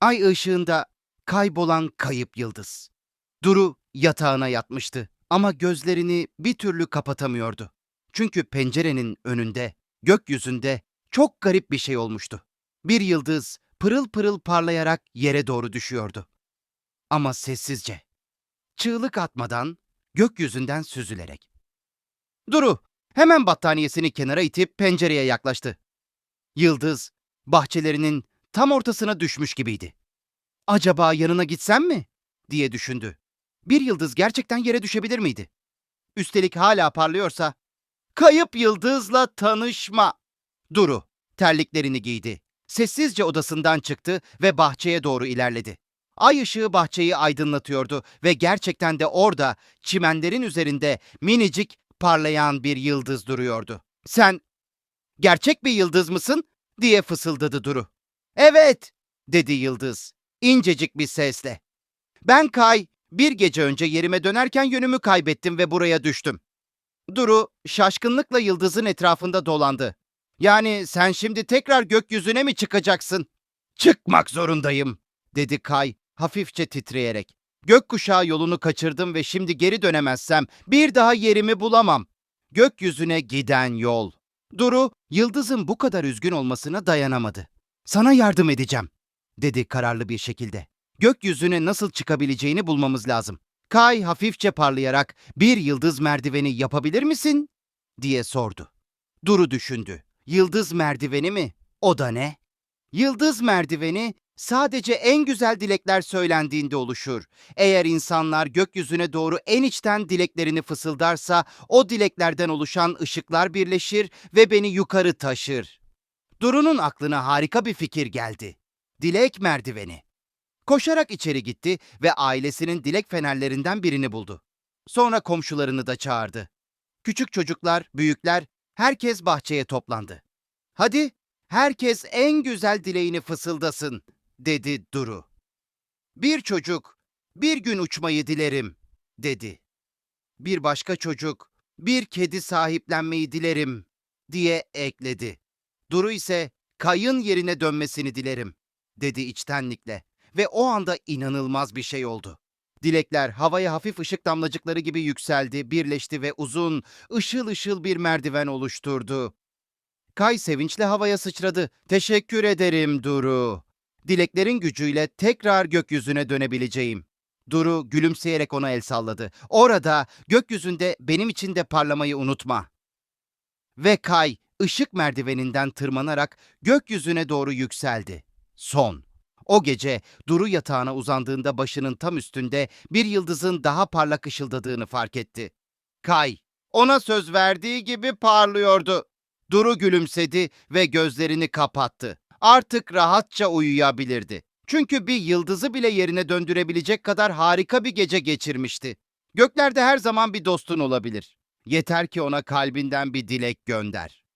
Ay ışığında kaybolan kayıp yıldız. Duru yatağına yatmıştı ama gözlerini bir türlü kapatamıyordu. Çünkü pencerenin önünde, gökyüzünde çok garip bir şey olmuştu. Bir yıldız pırıl pırıl parlayarak yere doğru düşüyordu. Ama sessizce. Çığlık atmadan, gökyüzünden süzülerek. Duru hemen battaniyesini kenara itip pencereye yaklaştı. Yıldız bahçelerinin tam ortasına düşmüş gibiydi. Acaba yanına gitsem mi? diye düşündü. Bir yıldız gerçekten yere düşebilir miydi? Üstelik hala parlıyorsa, kayıp yıldızla tanışma. Duru terliklerini giydi. Sessizce odasından çıktı ve bahçeye doğru ilerledi. Ay ışığı bahçeyi aydınlatıyordu ve gerçekten de orada çimenlerin üzerinde minicik parlayan bir yıldız duruyordu. Sen gerçek bir yıldız mısın? diye fısıldadı Duru. Evet, dedi yıldız incecik bir sesle. Ben Kay, bir gece önce yerime dönerken yönümü kaybettim ve buraya düştüm. Duru şaşkınlıkla yıldızın etrafında dolandı. Yani sen şimdi tekrar gökyüzüne mi çıkacaksın? Çıkmak zorundayım, dedi Kay hafifçe titreyerek. Gökkuşağı yolunu kaçırdım ve şimdi geri dönemezsem bir daha yerimi bulamam. Gökyüzüne giden yol. Duru, yıldızın bu kadar üzgün olmasına dayanamadı. Sana yardım edeceğim, dedi kararlı bir şekilde. Gökyüzüne nasıl çıkabileceğini bulmamız lazım. Kay hafifçe parlayarak bir yıldız merdiveni yapabilir misin? diye sordu. Duru düşündü. Yıldız merdiveni mi? O da ne? Yıldız merdiveni sadece en güzel dilekler söylendiğinde oluşur. Eğer insanlar gökyüzüne doğru en içten dileklerini fısıldarsa o dileklerden oluşan ışıklar birleşir ve beni yukarı taşır. Duru'nun aklına harika bir fikir geldi. Dilek merdiveni. Koşarak içeri gitti ve ailesinin dilek fenerlerinden birini buldu. Sonra komşularını da çağırdı. Küçük çocuklar, büyükler, herkes bahçeye toplandı. Hadi, herkes en güzel dileğini fısıldasın, dedi Duru. Bir çocuk, bir gün uçmayı dilerim, dedi. Bir başka çocuk, bir kedi sahiplenmeyi dilerim, diye ekledi. Duru ise kayın yerine dönmesini dilerim, dedi içtenlikle ve o anda inanılmaz bir şey oldu. Dilekler havaya hafif ışık damlacıkları gibi yükseldi, birleşti ve uzun, ışıl ışıl bir merdiven oluşturdu. Kay sevinçle havaya sıçradı. Teşekkür ederim Duru. Dileklerin gücüyle tekrar gökyüzüne dönebileceğim. Duru gülümseyerek ona el salladı. Orada gökyüzünde benim için de parlamayı unutma. Ve Kay ışık merdiveninden tırmanarak gökyüzüne doğru yükseldi. Son. O gece Duru yatağına uzandığında başının tam üstünde bir yıldızın daha parlak ışıldadığını fark etti. Kay, ona söz verdiği gibi parlıyordu. Duru gülümsedi ve gözlerini kapattı. Artık rahatça uyuyabilirdi. Çünkü bir yıldızı bile yerine döndürebilecek kadar harika bir gece geçirmişti. Göklerde her zaman bir dostun olabilir. Yeter ki ona kalbinden bir dilek gönder.